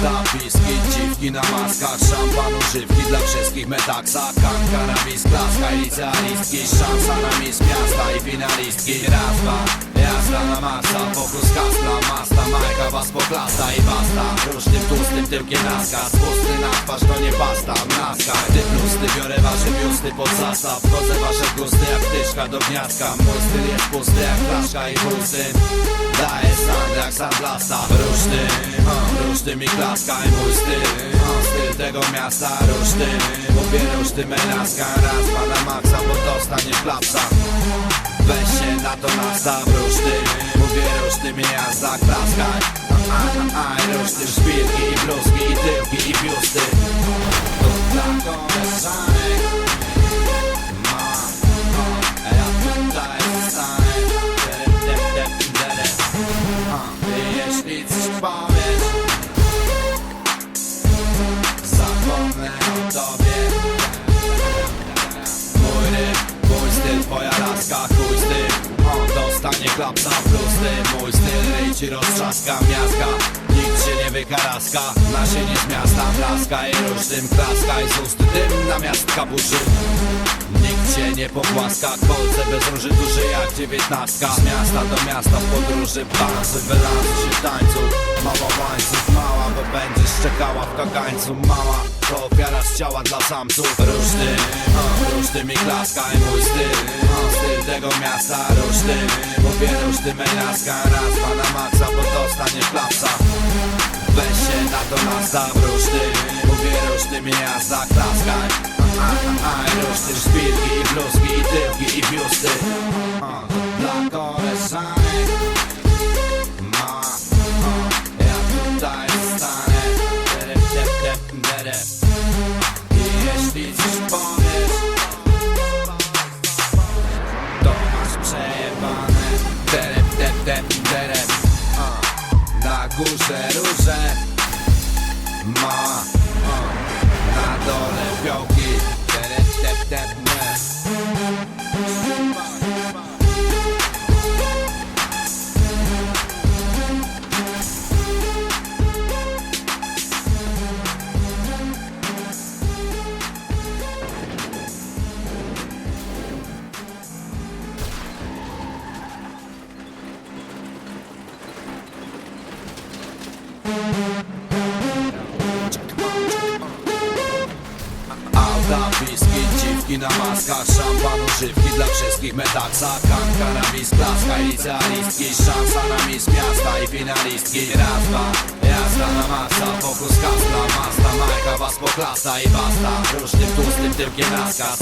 Auta, piski, dziwki na maskach Szampan, używki dla wszystkich Metaksa, kanka, nawisk, klaska I licealistki, szansa na mistrz miasta I finalistki, raz, dwa Jazda na maksa, fokus kastra Masta, majka, was poklasta i basta. Różnym tłustym tyłkiem naska Spusty na twarz to nie pasta Naska, ty plusty, biorę wasze biusty pod zastaw Wchodzę wasze gusty jak tyszka do gniazdka. Mój styl jest pusty jak flaszka i mój syn Daje sand jak sandblasta. Ruszty, o, klaska i mój styl. Styl tego miasta, ruszty Mówię ruszty menaska Raz pana maksa, bo dostanie klapsa. Weź się na to nastaw ruszty Mówię ruszty mi jazda, klaskaj a, a, a, i ruszty, szpilki i bluzki i tyłki i biusty. To dla koleżanek. Ma, o, a ja tutaj zostanę Ty jeśli coś klapsa plus ty Mój styl, ryj ci roztrzaska miazga Nikt się nie wykaraska Nasienie z miasta blaska I różnym klaska I z ust dym na miastka burzy. Nikt cię nie pogłaska Kolce bez róży duży jak dziewiętnastka. Z miasta do miasta w podróży Bansy, wylansy się w tańcu. Mała łańcuch, mała, bo będziesz czekała w kagańcu Mała, to z ciała dla samców. Różny, różny mi klaska i mój styl. Styl tego miasta, różny. Mówię różny menaska Raz pana maksa, bo dostaniesz klapsa Weź się na to nastaw różny. Mówię różny mi jazda, klaskaj różny szpilki bluzki tyłki i biusty. Dla koleżanek. Ma, ja tutaj. I coś powiesz To masz przejebane Dere, dere, dere. A, Na górze róże Ma, na dole fiołki Dere, dere, dere. Auta, piski, dziwki na maskach Szampan, używki dla wszystkich Metaksa, kanka, nawisk, klaska I licealistki, szansa na mistrz miasta I finalistki, raz, dwa Jazda na maksa, fokus kastra Masta, majka, was poklasa i basta Różnym tłustym tyłkiem naskaz